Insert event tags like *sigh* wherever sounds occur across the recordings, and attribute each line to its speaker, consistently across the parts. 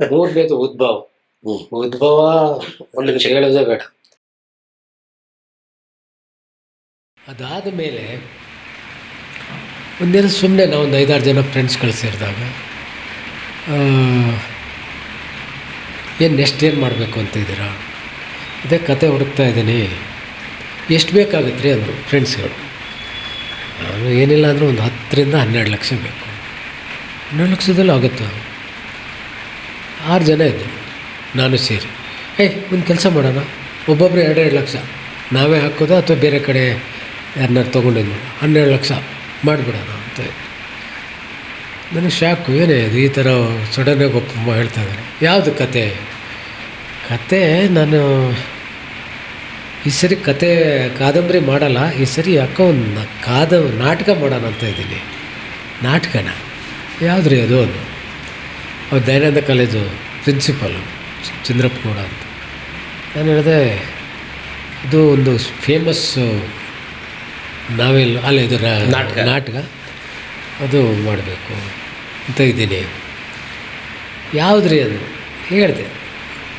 Speaker 1: ಮೂರನೇದು ಉದ್ಭವ. ಉದ್ಭವ ಒಂದು ನಿಮಿಷ ಹೇಳೋದೇ ಬೇಡ. ಅದಾದ ಮೇಲೆ ಒಂದಿನ ಸುಮ್ಮನೆ ನಾವು ಒಂದು ಐದಾರು ಜನ ಫ್ರೆಂಡ್ಸ್ಗಳು ಸೇರಿದಾಗ ಏನು ನೆಕ್ಸ್ಟ್ ಏನು ಮಾಡಬೇಕು ಅಂತ ಇದ್ದೀರಾ? ಅದೇ ಕತೆ ಹುಡುಕ್ತಾ ಇದ್ದೀನಿ. ಎಷ್ಟು ಬೇಕಾಗುತ್ತೆ ರೀ ಅಂದರು ಫ್ರೆಂಡ್ಸ್ಗಳು ನಾನು ಏನಿಲ್ಲ ಅಂದರೂ ಒಂದು ಹತ್ತರಿಂದ ಹನ್ನೆರಡು ಲಕ್ಷ ಬೇಕು. ಹನ್ನೆರಡು ಲಕ್ಷದಲ್ಲಿ ಆಗುತ್ತಾ ಆರು ಜನ ಇದ್ದರು ನಾನು ಸೇರಿ. ಏಯ್, ಒಂದು ಕೆಲಸ ಮಾಡೋಣ. ಒಬ್ಬೊಬ್ಬರು ಎರಡೆರಡು ಲಕ್ಷ. ನಾವೇ ಹಾಕೋದು ಅಥವಾ ಬೇರೆ ಕಡೆ ಯಾರನ್ನಾರು ತೊಗೊಂಡಿದ್ದು ಹನ್ನೆರಡು ಲಕ್ಷ ಮಾಡಿಬಿಡೋಣ ಅಂತ ನನಗೆ ಶಾಕು. ಏನೇ ಅದು ಈ ಥರ ಸಡನ್ನಾಗಿ ಒಪ್ಪ ಹೇಳ್ತಾ ಇದ್ದಾರೆ ಯಾವುದು ಕತೆ? ಕತೆ ನಾನು ಈ ಸರಿ ಕತೆ ಕಾದಂಬರಿ ಮಾಡಲ್ಲ. ಈ ಸರಿ ಯಾಕೋ ಒಂದು ಕಾದ ನಾಟಕ ಮಾಡೋಣ ಅಂತ ಇದ್ದೀನಿ. ನಾಟಕನ? ಯಾವುದ್ರಿ ಅದು ಅಂದರು ಅವ್ರು ದಯಾನಂದ ಕಾಲೇಜು ಪ್ರಿನ್ಸಿಪಾಲು ಚಂದ್ರಪ್ಪ ಗೌಡ ಅಂತ. ನಾನು ಹೇಳಿದೆ ಇದು ಒಂದು ಫೇಮಸ್ ನಾವೆಲ್ ಅಲ್ಲ ಇದು
Speaker 2: ನಾಟಕ.
Speaker 1: ನಾಟಕ. ಅದು ಮಾಡಬೇಕು ಅಂತ ಇದ್ದೀನಿ. ಯಾವುದ್ರಿ ಅದು? ಹೇಳಿದೆ.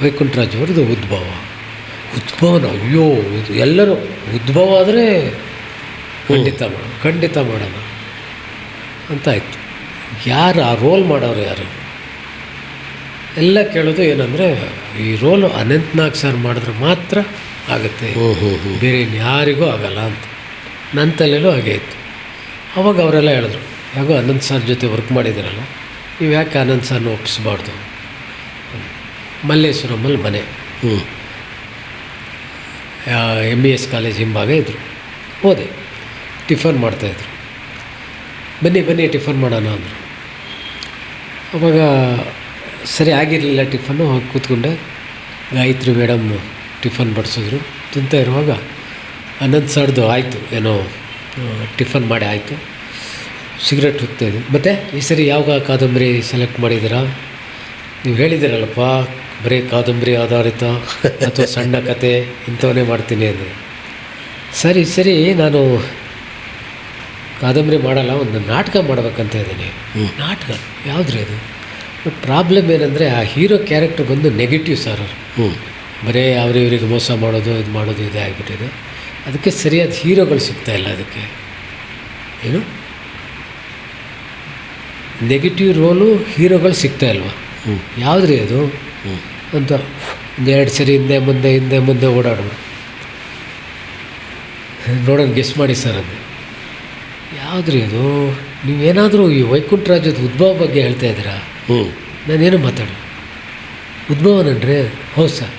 Speaker 1: ವೈಕುಂಠರಾಜ್ ಅವ್ರದ್ದು ಉದ್ಭವ. ಉದ್ಭವನ ಅಯ್ಯೋ ಇದು ಎಲ್ಲರೂ ಉದ್ಭವ ಆದರೆ ಖಂಡಿತ ಮಾಡೋಣ ಖಂಡಿತ ಮಾಡೋಣ ಅಂತ ಆಯಿತು. ಯಾರು ಆ ರೋಲ್ ಮಾಡೋರು ಯಾರು? ಎಲ್ಲ ಕೇಳೋದು ಏನಂದರೆ ಈ ರೋಲು ಅನಂತ್ನಾಗ್ ಸರ್ ಮಾಡಿದ್ರೆ ಮಾತ್ರ ಆಗುತ್ತೆ.
Speaker 2: ಓಹೋ
Speaker 1: ಬೇರೆ ಯಾರಿಗೂ ಆಗಲ್ಲ ಅಂತ. ನನ್ನ ತಲೆಯಲ್ಲೂ ಹಾಗೆ ಇತ್ತು. ಅವಾಗ ಅವರೆಲ್ಲ ಹೇಳಿದ್ರು ಯಾಕೋ ಅನಂತ್ ಸರ್ ಜೊತೆ ವರ್ಕ್ ಮಾಡಿದ್ದೀರಲ್ಲ ನೀವು ಯಾಕೆ ಅನಂತ್ ಸರ್ನ ಒಪ್ಪಿಸ್ಬಾರ್ದು ಮಲ್ಲೇಶ್ವರಮಲ್ಲಿ ಮನೆ.
Speaker 2: ಹ್ಞೂ
Speaker 1: ಎಂ ಬಿ ಎಸ್ ಕಾಲೇಜ್ ಹಿಂಭಾಗ ಇದ್ದರು ಹೋದೆ. ಟಿಫನ್ ಮಾಡ್ತಾಯಿದ್ರು ಬನ್ನಿ ಬನ್ನಿ ಟಿಫನ್ ಮಾಡೋಣ ಅಂದರು. ಅವಾಗ ಸರಿ ಆಗಿರಲಿಲ್ಲ ಟಿಫನ್ನು ಹೋಗಿ ಕೂತ್ಕೊಂಡೆ. ಗಾಯತ್ರಿ ಮೇಡಮ್ ಟಿಫನ್ ಬಡಿಸಿದ್ರು. ತಿಂತಾ ಇರುವಾಗ ಅನಂತ್ ಸರ್ದು ಆಯಿತು ಏನೋ ಟಿಫನ್ ಮಾಡಿ ಆಯಿತು. ಸಿಗರೆಟ್ ಹೋಗ್ತಾ ಇದ್ದೆ. ಮತ್ತು ಈ ಸರಿ ಯಾವ ಕಾದಂಬರಿ ಸೆಲೆಕ್ಟ್ ಮಾಡಿದ್ದೀರಾ? ನೀವು ಹೇಳಿದ್ದೀರಲ್ಲಪ್ಪ ಬರೀ ಕಾದಂಬರಿ ಆಧಾರಿತ ಅಥವಾ ಸಣ್ಣ ಕತೆ ಇಂಥವನ್ನೇ ಮಾಡ್ತೀನಿ ಅಂದರೆ ಸರಿ ಸರಿ ನಾನು ಕಾದಂಬರಿ ಮಾಡಲ್ಲ ಒಂದು ನಾಟಕ ಮಾಡ್ಬೇಕಂತ ಇದ್ದೀನಿ. ನಾಟಕ? ಯಾವುದ್ರಿ ಅದು? ಬಟ್ ಪ್ರಾಬ್ಲಮ್ ಏನಂದರೆ ಆ ಹೀರೋ ಕ್ಯಾರೆಕ್ಟರ್ ಬಂದು ನೆಗೆಟಿವ್ ಸರ್ ಅವರು. ಬರೀ ಅವ್ರು ಇವರಿಗೆ ಮೋಸ ಮಾಡೋದು ಇದು ಮಾಡೋದು ಇದೇ ಆಗಿಬಿಟ್ಟಿದೆ. ಅದಕ್ಕೆ ಸರಿಯಾದ ಹೀರೋಗಳು ಸಿಗ್ತಾ ಇಲ್ಲ ಅದಕ್ಕೆ. ಏನು? ನೆಗೆಟಿವ್ ರೋಲು ಹೀರೋಗಳು ಸಿಗ್ತಾ ಇಲ್ವಾ? ಯಾವುದ್ರಿ ಅದು? ಅಂತ ಒಂದೆರಡು ಸರಿ ಹಿಂದೆ ಮುಂದೆ ಹಿಂದೆ ಮುಂದೆ ಓಡಾಡೋರು ನೋಡೋಣ ಗೆಸ್ ಮಾಡಿ ಸರ್ ಅಂದೆ ಯಾವುದ್ರಿ ಅದು? ನೀವೇನಾದರೂ ಈ ವೈಕುಂಠರಾಜದ ಉದ್ಭವ ಬಗ್ಗೆ ಹೇಳ್ತಾ ಇದ್ದೀರಾ?
Speaker 2: ಹ್ಮ್
Speaker 1: ನಾನೇನು ಮಾತಾಡ ಉದ್ಭವನನ್ರಿ ಹೌದು ಸರ್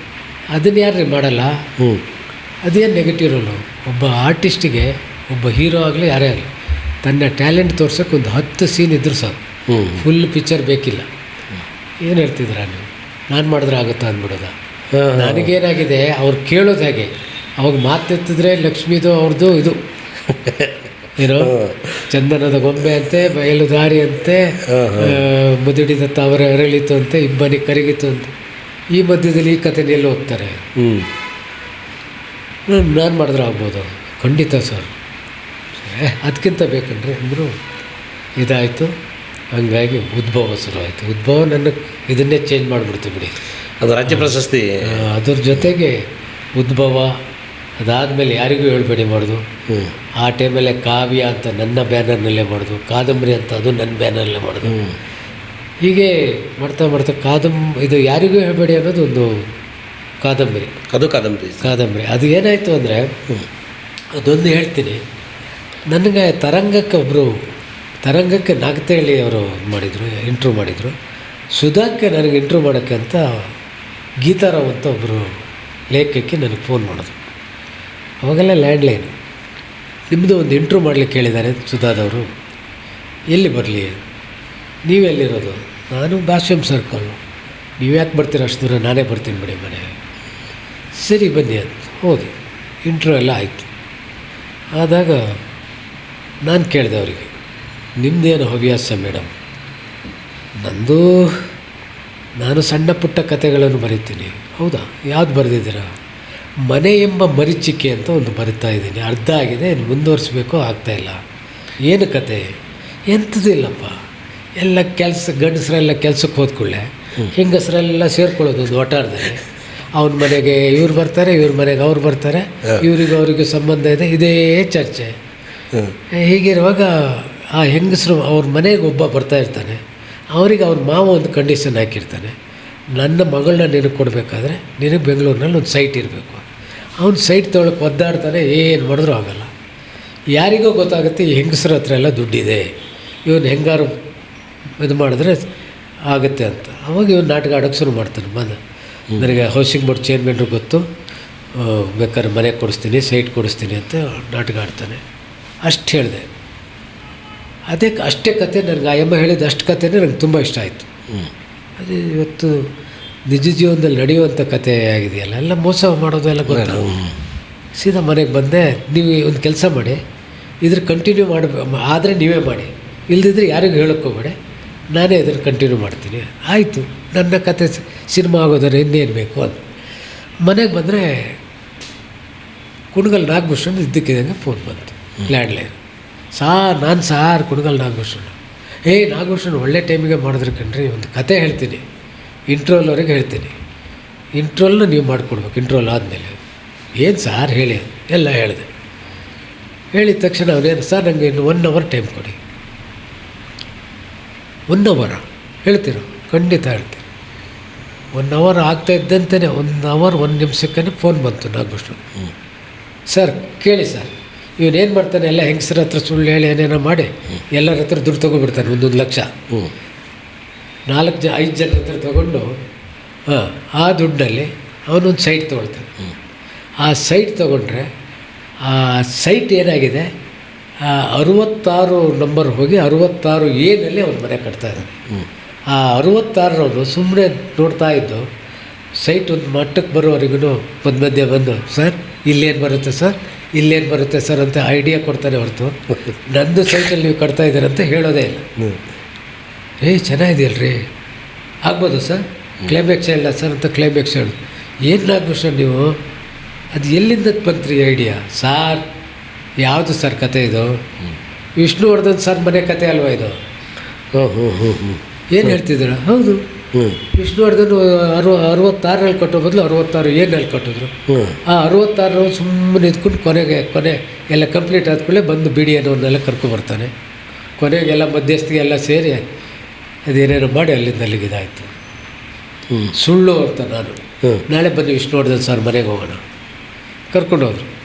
Speaker 1: ಅದನ್ನು ಯಾರು ಮಾಡಲ್ಲ?
Speaker 2: ಹ್ಞೂ.
Speaker 1: ಅದೇನು ನೆಗೆಟಿವ್ ರೋಲು ಒಬ್ಬ ಆರ್ಟಿಸ್ಟಿಗೆ ಒಬ್ಬ ಹೀರೋ ಆಗಲಿ ಯಾರೇ ಆಗಲಿ ತನ್ನ ಟ್ಯಾಲೆಂಟ್ ತೋರ್ಸೋಕೆ ಒಂದು ಹತ್ತು ಸೀನ್ ಇದ್ರು ಸಾಕು.
Speaker 2: ಹ್ಞೂ.
Speaker 1: ಫುಲ್ ಪಿಕ್ಚರ್ ಬೇಕಿಲ್ಲ. ಏನು ಹೇಳ್ತಿದ್ದೀರಾ ನೀವು? ನಾನು ಮಾಡಿದ್ರೆ ಆಗುತ್ತಾ ಅಂದ್ಬಿಡೋದ. ನನಗೇನಾಗಿದೆ ಅವ್ರು ಕೇಳೋದು ಹೇಗೆ? ಅವಾಗ ಮಾತೆತ್ತಿದ್ರೆ ಲಕ್ಷ್ಮೀದು ಅವ್ರದ್ದು ಇದು. *laughs* ಏನೋ ಚಂದನದ ಗೊಂಬೆ ಅಂತೆ ಬಯಲು ದಾರಿ ಅಂತೆ
Speaker 2: ಹಾ,
Speaker 1: ಅವರ ಮುದುಡಿದ ತಾವರ ಅರಳಿತು ಅಂತೆ ಇಬ್ಬನಿ ಕರಗಿತು ಅಂತ. ಈ ಮಧ್ಯದಲ್ಲಿ ಈ ಕಥೆನ ಎಲ್ಲಿ ಹೋಗ್ತಾರೆ?
Speaker 2: ಹ್ಞೂ
Speaker 1: ನಾನು ಮಾಡಿದ್ರೆ ಆಗ್ಬೋದು? ಖಂಡಿತ ಸರ್. ಅದಕ್ಕಿಂತ ಬೇಕಂದ್ರೆ ಅಂದರು ಇದಾಯಿತು ಹಂಗಾಗಿ ಉದ್ಭವ ಶುರು ಆಯಿತು. ಉದ್ಭವ ನನ್ನ ಇದನ್ನೇ ಚೇಂಜ್ ಮಾಡಿಬಿಡ್ತು ಬಿಡಿ.
Speaker 2: ಅದು ರಾಜ್ಯ ಪ್ರಶಸ್ತಿ.
Speaker 1: ಅದ್ರ ಜೊತೆಗೆ ಉದ್ಭವ ಅದಾದಮೇಲೆ ಯಾರಿಗೂ ಹೇಳ್ಬೇಡಿ ಮಾಡೋದು ಆ ಟೈಮಲ್ಲೇ ಕಾವ್ಯ ಅಂತ ನನ್ನ ಬ್ಯಾನರ್ನಲ್ಲೇ ಮಾಡೋದು ಕಾದಂಬರಿ ಅಂತ ಅದು ನನ್ನ ಬ್ಯಾನರ್ನಲ್ಲೇ ಮಾಡೋದು ಹೀಗೆ ಮಾಡ್ತಾ ಮಾಡ್ತಾ ಕಾದಂ ಇದು ಯಾರಿಗೂ ಹೇಳಬೇಡಿ ಅನ್ನೋದು ಒಂದು ಕಾದಂಬರಿ.
Speaker 2: ಅದು ಕಾದಂಬರಿ.
Speaker 1: ಕಾದಂಬರಿ. ಅದು ಏನಾಯಿತು ಅಂದರೆ ಅದೊಂದು ಹೇಳ್ತೀನಿ. ನನಗೆ ತರಂಗಕ್ಕೆ ಒಬ್ಬರು ತರಂಗಕ್ಕೆ ನಾಗತೇಳಿ ಅವರು ಮಾಡಿದರು ಇಂಟ್ರೂ ಮಾಡಿದರು. ಸುಧಾಕ್ಕೆ ನನಗೆ ಇಂಟ್ರೂ ಮಾಡೋಕ್ಕೆ ಅಂತ ಗೀತಾರಾವ್ ಅಂತ ಒಬ್ಬರು ಲೇಖಕ್ಕೆ ನನಗೆ ಫೋನ್ ಮಾಡಿದ್ರು. ಅವಾಗೆಲ್ಲ ಲ್ಯಾಂಡ್ಲೈನ್ ನಿಮ್ಮದು ಒಂದು ಇಂಟ್ರೂ ಮಾಡಲಿಕ್ಕೆ ಹೇಳಿದ್ದಾರೆ ಸುಧಾದವರು ಎಲ್ಲಿ ಬರಲಿ? ನೀವೆಲ್ಲಿರೋದು ನಾನು ಭಾಷ್ಯಂ ಸರ್ಕಲ್ ನೀವು ಯಾಕೆ ಬರ್ತೀರ ಅಷ್ಟು ದೂರ? ನಾನೇ ಬರ್ತೀನಿ ಬಿಡಿ ಮನೆ. ಸರಿ, ಬನ್ನಿ ಅಂತ ಹೋದೆ ಇಂಟ್ರೂ ಎಲ್ಲ ಆಯಿತು. ಆದಾಗ ನಾನು ಕೇಳಿದೆ ಅವರಿಗೆ ನಿಮ್ಮದೇನು ಹವ್ಯಾಸ ಮೇಡಮ್ ನಂದು ನಾನು ಸಣ್ಣ ಪುಟ್ಟ ಕಥೆಗಳನ್ನು ಬರೀತೀನಿ. ಹೌದಾ? ಯಾವ್ದು ಬರೆದಿದ್ದೀರಾ? ಮನೆ ಎಂಬ ಮರೀಚಿಕೆ ಅಂತ ಒಂದು ಬರಿತಾ ಇದ್ದೀನಿ. ಅರ್ಧ ಆಗಿದೆ ಇನ್ನು ಮುಂದುವರಿಸ್ಬೇಕು ಆಗ್ತಾಯಿಲ್ಲ ಏನು ಕತೆ? ಎಂಥದ್ದಿಲ್ಲಪ್ಪ. ಎಲ್ಲ ಕೆಲಸ ಗಂಡಸರೆಲ್ಲ ಕೆಲಸಕ್ಕೆ ಹೋದ್ಕೊಳ್ಳೆ ಹೆಂಗಸರೆಲ್ಲ ಸೇರ್ಕೊಳ್ಳೋದು ಒಂದು ವಟಾರದಲ್ಲಿ ಅವನ ಮನೆಗೆ ಇವ್ರು ಬರ್ತಾರೆ ಇವ್ರ ಮನೆಗೆ ಅವ್ರು ಬರ್ತಾರೆ. ಇವ್ರಿಗೆ ಅವ್ರಿಗೆ ಸಂಬಂಧ ಇದೆ ಇದೇ ಚರ್ಚೆ. ಹೀಗಿರುವಾಗ ಆ ಹೆಂಗಸರು ಅವ್ರ ಮನೆಗೆ ಒಬ್ಬ ಬರ್ತಾ ಇರ್ತಾನೆ. ಅವರಿಗೆ ಅವ್ರ ಮಾವ ಒಂದು ಕಂಡೀಷನ್ ಹಾಕಿರ್ತಾನೆ. ನನ್ನ ಮಗಳನ್ನ ನಿನಗೆ ಕೊಡಬೇಕಾದ್ರೆ ನಿನಗೆ ಬೆಂಗಳೂರಿನಲ್ಲಿ ಒಂದು ಸೈಟ್ ಇರಬೇಕು. ಅವ್ನು ಸೈಟ್ ತೊಗೊಳಕ್ಕೆ ಒದ್ದಾಡ್ತಾನೆ ಏನು ಮಾಡಿದ್ರೂ ಆಗಲ್ಲ. ಯಾರಿಗೋ ಗೊತ್ತಾಗುತ್ತೆ ಈ ಹೆಂಗಸ್ರ ಹತ್ರ ಎಲ್ಲ ದುಡ್ಡಿದೆ. ಇವನು ಹೆಂಗಾರು ಇದು ಮಾಡಿದ್ರೆ ಆಗುತ್ತೆ ಅಂತ. ಅವಾಗ ಇವನು ನಾಟಕ ಆಡೋಕ್ಕೆ ಶುರು ಮಾಡ್ತಾನೆ ಬಂದ. ನನಗೆ ಹೌಸಿಂಗ್ ಬೋರ್ಡ್ ಚೇರ್ಮನ್ರು ಗೊತ್ತು. ಬೇಕಾದ್ರೆ ಮನೆ ಕೊಡಿಸ್ತೀನಿ ಸೈಟ್ ಕೊಡಿಸ್ತೀನಿ ಅಂತ ನಾಟಕ ಆಡ್ತಾನೆ. ಅಷ್ಟು ಹೇಳಿದೆ. ಅದೇ ಅಷ್ಟೇ ಕತೆ ನನಗೆ ಆ ಎಮ್ಮ ಹೇಳಿದ ಅಷ್ಟು ಕತೆನೇ ನನಗೆ ತುಂಬ ಇಷ್ಟ ಆಯಿತು. ಅದು ಇವತ್ತು ನಿಜ ಜೀವನದಲ್ಲಿ ನಡೆಯುವಂಥ ಕತೆ ಆಗಿದೆಯಲ್ಲ ಎಲ್ಲ ಮೋಸ ಮಾಡೋದು ಎಲ್ಲ ಗೊತ್ತು ಸೀದಾ ಮನೆಗೆ ಬಂದೆ ನೀವು ಒಂದು ಕೆಲಸ ಮಾಡಿ ಇದ್ರ ಕಂಟಿನ್ಯೂ ಮಾಡಬೇಕು ಆದರೆ ನೀವೇ ಮಾಡಿ ಇಲ್ಲದಿದ್ದರೆ ಯಾರಿಗೂ ಹೇಳೋಕ್ಕೋಗ್ಬೇಡಿ ನಾನೇ ಇದನ್ನು ಕಂಟಿನ್ಯೂ ಮಾಡ್ತೀನಿ. ಆಯಿತು ನನ್ನ ಕತೆ ಸಿನಿಮಾ ಆಗೋದ್ರೆ ಇನ್ನೇನು ಬೇಕು ಅಂತ. ಮನೆಗೆ ಬಂದರೆ ಕುಣಗಲ್ ನಾಗಭೂಷಣ್ ಇದ್ದಕ್ಕಿದ್ದಂಗೆ ಫೋನ್ ಬಂತು ಲ್ಯಾಂಡ್ಲೈನ್ ಸಾರ್ ನಾನು ಸಾರ್ ಕುಣಗಲ್ ನಾಗಭೂಷಣ. ಏಯ್ ನಾಗಭೂಷಣ್ ಒಳ್ಳೆ ಟೈಮಿಗೆ ಮಾಡಿದ್ರೆ ಕಣ್ರಿ ಒಂದು ಕತೆ ಹೇಳ್ತೀನಿ. ಇಂಟ್ರೋಲ್ವರೆಗೆ ಹೇಳ್ತೀನಿ. ಇಂಟ್ರೋಲ್ನ ನೀವು ಮಾಡಿಕೊಡ್ಬೇಕು ಇಂಟ್ರೋಲ್ ಆದಮೇಲೆ. ಏನು ಸಾರ್ ಹೇಳಿ ಎಲ್ಲ ಹೇಳಿದೆ. ಹೇಳಿದ ತಕ್ಷಣ ಅವನೇನು ಸರ್ ನನಗೆ ಇನ್ನು ಒನ್ ಅವರ್ ಟೈಮ್ ಕೊಡಿ. ಒನ್ ಅವರ ಹೇಳ್ತೀರ? ಖಂಡಿತ ಹೇಳ್ತೀನಿ. ಒನ್ ಅವರ್ ಆಗ್ತಾ ಇದ್ದಂತೆಯೇ ಒನ್ ಅವರ್ ಒಂದು ನಿಮಿಷಕ್ಕೇ ಫೋನ್ ಬಂತು ನಾಲ್ಕು
Speaker 2: ಹ್ಮ್.
Speaker 1: ಸರ್ ಕೇಳಿ ಸರ್. ಇವನೇನು ಮಾಡ್ತಾನೆ ಎಲ್ಲ ಹೆಂಗಸರ ಹತ್ರ ಸುಳ್ಳು ಹೇಳಿ ಏನೇನೋ ಮಾಡಿ ಎಲ್ಲರ ಹತ್ರ ದುಡ್ಡು ತೊಗೊಬಿಡ್ತಾನೆ ಒಂದೊಂದು ಲಕ್ಷ.
Speaker 2: ಹ್ಮ್.
Speaker 1: ನಾಲ್ಕು ಜ ಐದು ಜನ ಹತ್ರ ತೊಗೊಂಡು ಹಾಂ ಆ ದುಡ್ಡಲ್ಲಿ ಅವನೊಂದು ಸೈಟ್ ತೊಗೊಳ್ತಾನೆ. ಆ ಸೈಟ್ ತೊಗೊಂಡ್ರೆ ಆ ಸೈಟ್ ಏನಾಗಿದೆ? ಆ ಅರುವತ್ತಾರು ನಂಬರ್ ಹೋಗಿ ಅರುವತ್ತಾರು ಏನಲ್ಲಿ ಅವ್ರ ಮನೆ ಕಟ್ತಾ ಇದ್ದಾನೆ. ಆ ಅರುವತ್ತಾರರವರು ಸುಮ್ಮನೆ ನೋಡ್ತಾ ಇದ್ದು ಸೈಟ್ ಒಂದು ಮಟ್ಟಕ್ಕೆ ಬರೋವರೆಗೂ ಒಂದು ಮಧ್ಯೆ ಬಂದು ಸರ್ ಇಲ್ಲೇನು ಬರುತ್ತೆ ಸರ್? ಇಲ್ಲೇನು ಬರುತ್ತೆ ಸರ್? ಅಂತ ಐಡಿಯಾ ಕೊಡ್ತಾನೆ ಹೊರತು. *laughs* ನಂದು ಸೈಟಲ್ಲಿ ನೀವು ಕಟ್ತಾ ಇದ್ದೀರಂತ ಹೇಳೋದೇ ಇಲ್ಲ. ಏ ಚೆನ್ನಾಗಿದೆಯಲ್ರಿ? ಆಗ್ಬೋದು ಸರ್. ಕ್ಲೈಮ್ಯಾಕ್ಸ್ ಇಲ್ಲ ಸರ್ ಅಂತ ಕ್ಲೈಮ್ಯಾಕ್ಸ್ ಹೇಳು. ಏನು ಸರ್ ನೀವು? ಅದು ಎಲ್ಲಿಂದ ಬಂತ್ರಿ ಐಡಿಯಾ ಸಾರ್ ಯಾವುದು ಸರ್ ಕತೆ ಇದು? ವಿಷ್ಣುವರ್ಧನ್ ಸರ್ ಮನೆ ಕತೆ ಅಲ್ವಾ ಇದು?
Speaker 2: ಹ್ಞೂ.
Speaker 1: ಏನು ಹೇಳ್ತಿದ್ರು ಹೌದು.
Speaker 2: ಹ್ಞೂ
Speaker 1: ವಿಷ್ಣುವರ್ಧನ್ ಅರವ ಅರವತ್ತಾರಲ್ಲಿ ಕಟ್ಟೋ ಬದಲು ಅರವತ್ತಾರು ಏನಲ್ಲಿ ಕಟ್ಟಿದ್ರು. ಆ ಅರವತ್ತಾರು ಸುಮ್ಮನೆ ಇದ್ಕೊಂಡು ಕೊನೆಗೆ ಕೊನೆ ಎಲ್ಲ ಕಂಪ್ಲೀಟ್ ಆದ ಕೂಡಲೇ ಬಂದು ಬಿಡಿ ಅನ್ನೋನ್ನೆಲ್ಲ ಕರ್ಕೊಬರ್ತಾನೆ ಕೊನೆಗೆಲ್ಲ ಮಧ್ಯಸ್ಥಿಗೆ ಎಲ್ಲ ಸೇರಿ ಅದೇನೇನೋ ಮಾಡಿ ಅಲ್ಲಿಂದ ಅಲ್ಲಿಗೆ ಇದಾಯಿತು. ಸುಳ್ಳು ಅಂತ ನಾನು.
Speaker 2: ನಾಳೆ
Speaker 1: ನಾಳೆ ಬನ್ನಿ ವಿಷ್ಣುವರ್ಧನ್ ಸರ್ ಮನೆಗೆ ಹೋಗೋಣ. ಕರ್ಕೊಂಡು ಹೋದ್ರು